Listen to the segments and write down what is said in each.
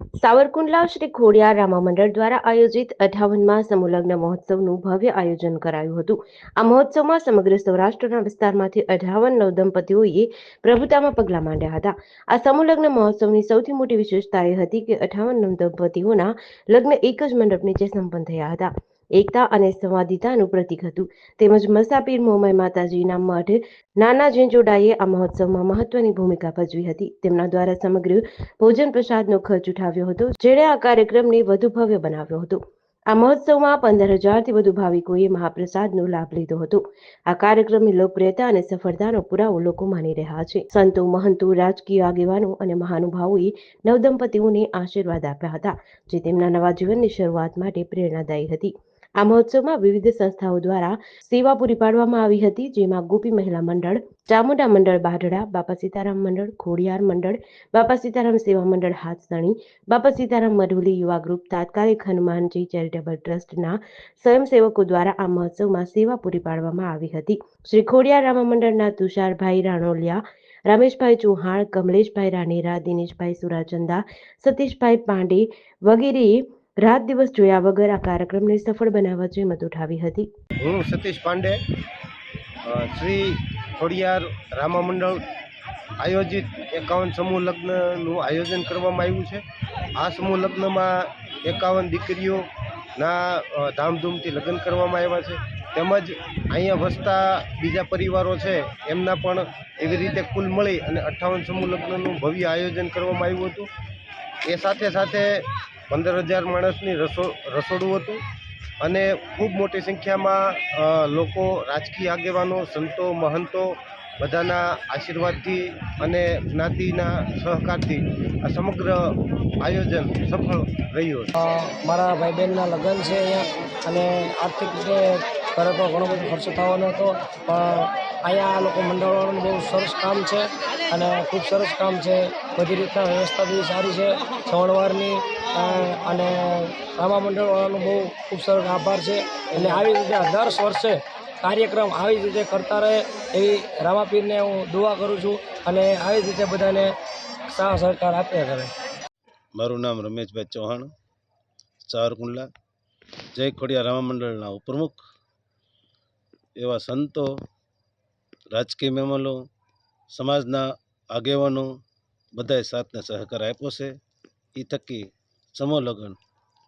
સાવરકુંડલા શ્રી ખોડિયાર રામા મંડળ દ્વારા આયોજિત અઠાવનમાં સમુલગ્ન મહોત્સવનું ભવ્ય આયોજન કરાયું હતું. આ મહોત્સવમાં સમગ્ર સૌરાષ્ટ્રના વિસ્તારમાંથી અઠાવન નવદંપતિઓએ પ્રભુતામાં પગલાં માંડ્યા હતા. આ સમુલગ્ન મહોત્સવની સૌથી મોટી વિશેષતા એ હતી કે અઠાવન નવદંપતિઓના લગ્ન એક જ મંડપ નીચે સંપન્ન થયા હતા. એકતા અને સંવાદિતાનું પ્રતીક હતું. તેમજ મસાપીર મોમાઈ માતાજીના મઠ નાના ઝીંઝુડાએ આ મહોત્સવમાં મહત્વની ભૂમિકા ભજવી હતી. તેમના દ્વારા સમગ્ર ભોજન પ્રસાદનો ખર્ચ ઉઠાવ્યો હતો, જેણે આ કાર્યક્રમને વધુ ભવ્ય બનાવ્યો હતો. આ મહોત્સવમાં પંદર હજારથી વધુ ભાવિકોએ મહાપ્રસાદનો લાભ લીધો હતો. આ કાર્યક્રમની લોકપ્રિયતા અને સફળતાનો પુરાવો લોકો માની રહ્યા છે. સંતો, મહંતો, રાજકીય આગેવાનો અને મહાનુભાવોએ નવદંપતીઓને આશીર્વાદ આપ્યા હતા, જે તેમના નવા જીવનની શરૂઆત માટે પ્રેરણાદાયી હતી. આ મહોત્સવમાં વિવિધ સંસ્થાઓ દ્વારા સેવા પૂરી પાડવામાં આવી હતી, જેમાં ગોપી મહિલા મંડળ, ચામુંડા મંડળ બાઢડા, બાપા સીતારામ મંડળ, ખોડિયાર મંડળ, બાપા સીતારામ સેવા મંડળ હાથસણી, બાપા સીતારામ મઢુલી યુવા ગ્રુપ, તાત્કાલિક હનુમાનજી ચેરિટેબલ ટ્રસ્ટના સ્વયંસેવકો દ્વારા આ મહોત્સવમાં સેવા પૂરી પાડવામાં આવી હતી. શ્રી ખોડિયાર રામા મંડળના તુષારભાઈ રાણોલિયા, રમેશભાઈ ચૌહાણ, કમલેશભાઈ રાનેરા દિનેશભાઈ સુરાચંદા, સતીશભાઈ પાંડે વગેરેએ રાત દિવસ જોયા વગર આ કાર્યક્રમને સફળ બનાવવા જહેમત ઉઠાવી હતી. હું સતીશ પાંડે શ્રી ખોડિયાર રામા મંડળ આયોજિત એકાવન સમૂહ લગ્નનું આયોજન કરવામાં આવ્યું છે. આ સમૂહ લગ્નમાં એકાવન દીકરીઓના ધામધૂમથી લગ્ન કરવામાં આવ્યા છે. તેમજ અહીંયા વસતા બીજા પરિવારો છે, એમના પણ એવી રીતે કુલ મળી અને અઠ્ઠાવન સમૂહ લગ્નનું ભવ્ય આયોજન કરવામાં આવ્યું હતું. એ સાથે સાથે પંદર હજાર માણસની રસો, રસોડું હતું અને ખૂબ મોટી સંખ્યામાં લોકો રાજકીય આગેવાનો, સંતો, મહંતો બધાના આશીર્વાદથી અને જ્ઞાતિના સહકારથી આ સમગ્ર આયોજન સફળ રહ્યું મારા ભાઈ બહેનના લગ્ન છે અહીંયા અને આર્થિક રીતે ઘરે તો ઘણો બધો ખર્ચો થવાનો હતો. પણ અહીંયા આ લોકો મંડળવાનું બહુ સરસ કામ છે અને ખૂબ સરસ કામ છે. બધી રીતના વ્યવસ્થા બી સારી છે. સવણવારની અને રામા મંડળવાળાનું બહુ ખૂબ સરસ આભાર છે. અને આવી રીતે દર વર્ષે કાર્યક્રમ આવી જ રીતે કરતા રહે એવી રામાપીરને હું દુઆ કરું છું અને આવી જ રીતે બધાને સાહ સહકાર આપ્યા કરે. મારું નામ રમેશભાઈ ચૌહાણ ચારકુંડલા જય ખોડિયા રામા મંડળના ઉપપ્રમુખ, એવા સંતો, રાજકીય મહેમાનો, સમાજના આગેવાનો, બધાએ સાથને સહકાર આપ્યો છે. એ થકી સમૂહ લગ્ન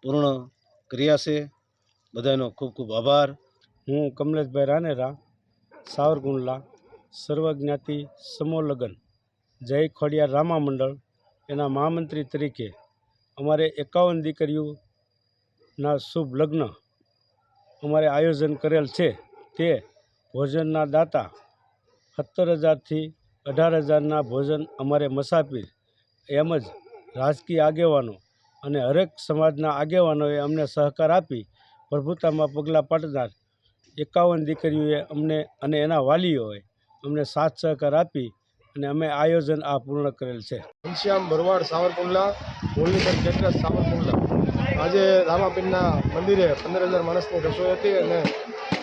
પૂર્ણ ક્રિયા છે. બધાનો ખૂબ ખૂબ આભાર. હું કમલેશભાઈ રાનેરા, સાવરકુંડલા, સર્વજ્ઞાતિ સમોલગન, જય ખોડિયાર રામા મંડળ એના મહામંત્રી તરીકે અમારે એકાવન દીકરીઓના શુભ લગ્ન અમારે આયોજન કરેલ છે. તે ભોજનના દાતા સત્તર હજારથી અઢાર હજારના ભોજન અમારે મસાફીર એમ જ રાજકીય આગેવાનો અને હરેક સમાજના આગેવાનોએ અમને સહકાર આપી, પ્રભુતામાં પગલાં પાડનાર એકાવન દીકરીઓએ અમને અને એના વાલીઓએ અમને સાથ સહકાર આપી અને અમે આયોજન આ પૂર્ણ કરેલ છે. ઘનશ્યામ ભરવાડ સાવરકુંડલા હોલની કેટરસ સાવરકુંડલા. આજે રામાપીરના મંદિરે પંદર હજાર માણસની રસોઈ હતી અને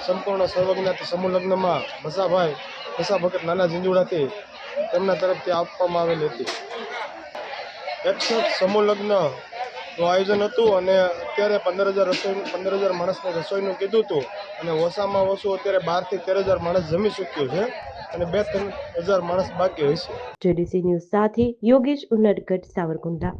સંપૂર્ણ સર્વજ્ઞાતિ સમૂહ લગ્નમાં મસાભાઈ મસા ભગત નાના ઝીંઝુડાથી તેમના તરફથી આપવામાં આવેલી હતી. એકસઠ સમૂહ લગ્નનું આયોજન હતું અને અત્યારે પંદર હજાર રસોઈ પંદર હજાર માણસને રસોઈનું કીધું હતું. અને ઓછામાં ઓછું અત્યારે બારથી તેર હજાર માણસ જમી ચૂક્યું છે અને બે ત્રણ હજાર માણસ બાકી હોય છે. જેડીસી ન્યૂઝ સાથે યોગેશ ઉનડગઢ, સાવરકુંડલા.